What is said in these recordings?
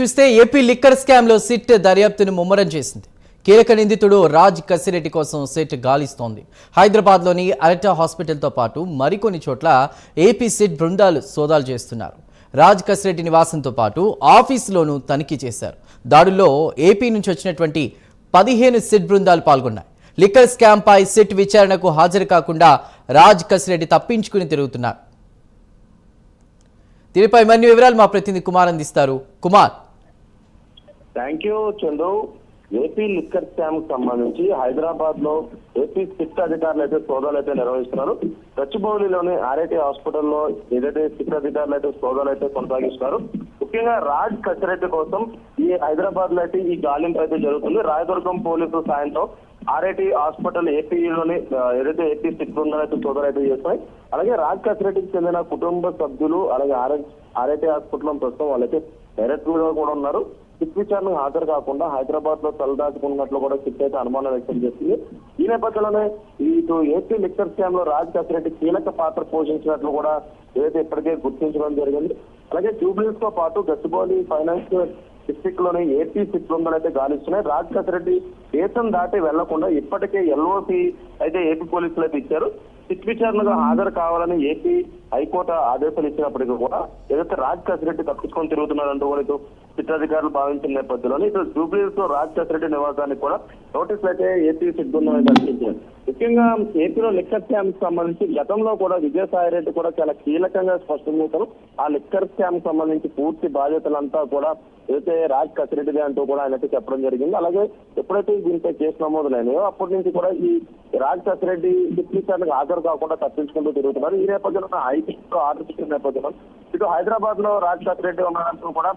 చూస్తే AP liquor స్కామ్లో SIT దర్యాప్తును ముమ్మరం చేసింది. కీలక నిందితుడు రాజ్ కసిరెడ్డి కోసం సిట్ గాలిస్తోంది. హైదరాబాద్లోని అరటా హాస్పిటల్తో పాటు మరికొన్ని చోట్ల ఏపీ సిట్ బృందాలు సోదాలు చేస్తున్నారు. రాజ్ కసిరెడ్డి నివాసంతో పాటు ఆఫీసులోనూ తనిఖీ చేశారు. దాడుల్లో ఏపీ నుంచి వచ్చినటువంటి పదిహేను సిట్ బృందాలు పాల్గొన్నాయి. లిక్కర్ స్కామ్పై సిట్ విచారణకు హాజరు కాకుండా రాజ్ కసిరెడ్డి తప్పించుకుని తిరుగుతున్నారు. దీనిపై మరిన్ని వివరాలు మా ప్రతినిధి కుమార్ అందిస్తారు. Kumar. Thank you Chandu AP liquor scam సంబంధించి హైదరాబాద్లో ఏపీ సిట్ అధికారులు అయితే సోదాలు అయితే నిర్వహిస్తున్నారు గచ్చిబౌలిలోని ఆర్ఐటి హాస్పిటల్లో ఏదైతే సిట్ అధికారులు అయితే సోదాలు అయితే కొనసాగిస్తున్నారు. ముఖ్యంగా రాజ్ కసిరెడ్డి కోసం ఈ హైదరాబాద్లో అయితే ఈ గాలింపు అయితే జరుగుతుంది. రాయదుర్గం పోలీసు సాయంతో ఆర్ఐటి హాస్పిటల్ ఏపీలోని ఏదైతే ఏపీ సిట్ ఉందో అయితే సోదాలు అయితే చేస్తున్నాయి. అలాగే రాజ్ కసిరెడ్డికి చెందిన కుటుంబ సభ్యులు అలాగే ఆర్ఐటి హాస్పిటల్ ప్రస్తుతం వాళ్ళైతే డైరెక్టర్గా కూడా ఉన్నారు. సిట్ విచారణకు హాజరు కాకుండా హైదరాబాద్లో తలదాచుకున్నట్లు కూడా సిట్ అయితే అనుమానం వ్యక్తం చేసింది ఈ నేపథ్యంలోనే ఇటు ఏపీ లిక్కర్ స్కామ్లో రాజ్ కసిరెడ్డి కీలక పాత్ర పోషించినట్లు కూడా ఏదైతే ఇప్పటికే గుర్తించడం జరిగింది. అలాగే జూబ్లీస్తో పాటు గచ్చిబౌలి ఫైనాన్స్ డిస్ట్రిక్ట్లోని ఏపీ సిట్ బృందాలైతే అయితే గాలిస్తున్నాయి. రాజ్ కసిరెడ్డి దేశం దాటి వెళ్ళకుండా ఇప్పటికే ఎల్ఓసి అయితే ఏపీ పోలీసులు అయితే ఇచ్చారు. సిట్ విచారణకు హాజరు కావాలని ఏపీ హైకోర్టు ఆదేశాలు ఇచ్చినప్పటికీ కూడా ఏదైతే రాజ్ కసిరెడ్డి తప్పించుకొని తిరుగుతున్నారంటూ కూడా అధికారులు భావించిన నేపథ్యంలో ఇటు జూబ్లీస్ రాజ్ కసిరెడ్డి నివాసానికి కూడా నోటీసులు అయితే ఏపీ బృందం అయితే అందించారు ముఖ్యంగా ఏపీలో లిక్కర్ స్కామ్ సంబంధించి గతంలో కూడా విజయసాయి రెడ్డి కూడా చాలా కీలకంగా స్పష్టం చేశారు ఆ లిక్కర్ స్కామ్ సంబంధించి పూర్తి బాధ్యతలంతా కూడా ఏదైతే రాజ్ కసిరెడ్డిదే అంటూ కూడా ఆయన అయితే చెప్పడం జరిగింది. అలాగే ఎప్పుడైతే దీనిపై కేసు నమోదులైనాయో అప్పటి నుంచి కూడా ఈ రాజ్ కసిరెడ్డి విచారణకు హాజరు కాకుండా తప్పించుకుంటూ తిరుగుతున్నారు. ఈ నేపథ్యంలో హైకోర్టు ఆర్డర్ ఇచ్చిన నేపథ్యంలో ఇటు హైదరాబాద్లో రాజ్ కసిరెడ్డి ఉన్నారంటూ కూడా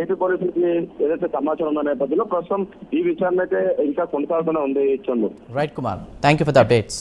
ఏపీ పోలీసులకి ఏదైతే సమాచారం ఉన్న నేపథ్యంలో ప్రస్తుతం ఈ విచారణ అయితే ఇంకా కొనసాగుతూనే ఉంది Chandu. Right Kumar thank you for the updates